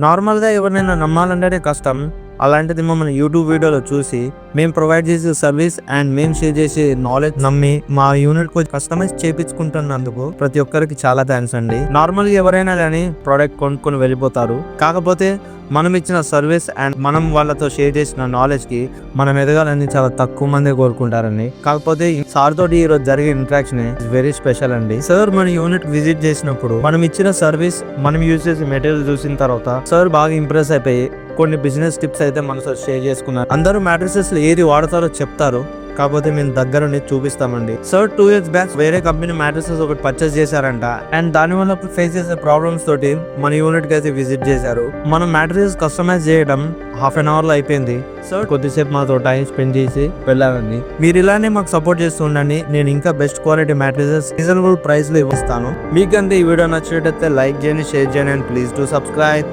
నార్మల్గా ఎవరినైనా నమ్మాలంటేనే కష్టం. అలాంటిది మమ్మల్ని యూట్యూబ్ వీడియోలో చూసి మేము ప్రొవైడ్ చేసే సర్వీస్ అండ్ మేము షేర్ చేసే నాలెడ్జ్ నమ్మి మా యూనిట్ కొంచెం కస్టమైజ్ చేపించుకుంటున్నందుకు ప్రతి ఒక్కరికి చాలా థ్యాంక్స్ అండి. నార్మల్గా ఎవరైనా కానీ ప్రోడక్ట్ కొనుక్కొని వెళ్ళిపోతారు. కాకపోతే మనం ఇచ్చిన సర్వీస్ అండ్ మనం వాళ్ళతో షేర్ చేసిన నాలెడ్జ్కి మనం ఎదగాలని చాలా తక్కువ మంది కోరుకుంటారండి. కాకపోతే సార్ తోటి ఈరోజు జరిగే ఇంటరాక్షన్ వెరీ స్పెషల్ అండి. సార్ మన యూనిట్ విజిట్ చేసినప్పుడు మనం ఇచ్చిన సర్వీస్ మనం యూజ్ చేసే మెటీరియల్ చూసిన తర్వాత సార్ బాగా ఇంప్రెస్ అయిపోయి కొన్ని బిజినెస్ టిప్స్ అయితే మనతో షేర్ చేసుకున్నారు అందరూ మ్యాట్రిసెస్లో ఏది వాడతారో చెప్తారు. కాకపోతే మేము దగ్గరుండి చూపిస్తామండి. సార్ టూ ఇయర్స్ బ్యాక్ వేరే కంపెనీ మ్యాట్రిసెస్ ఒకటి పర్చేస్ చేశారంట. అండ్ దాని వల్ల ఫేస్ చేసే ప్రాబ్లమ్స్ తోటి మన యూనిట్కి అయితే విజిట్ చేశారు. మనం మ్యాట్రసెస్ కస్టమైజ్ చేయడం హాఫ్ అన్ అవర్లో అయిపోయింది. సార్ కొద్దిసేపు మాతో టైం స్పెండ్ చేసి వెళ్ళారండి మీరు ఇలానే మాకు సపోర్ట్ చేస్తూ ఉండండి. నేను ఇంకా బెస్ట్ క్వాలిటీ మ్యాట్రిసెస్ రీజనబుల్ ప్రైస్లో ఇస్తాను. మీకంటే ఈ వీడియో నచ్చినట్టయితే లైక్ చేయండి షేర్ చేయండి అండ్ ప్లీజ్ టు సబ్స్క్రైబ్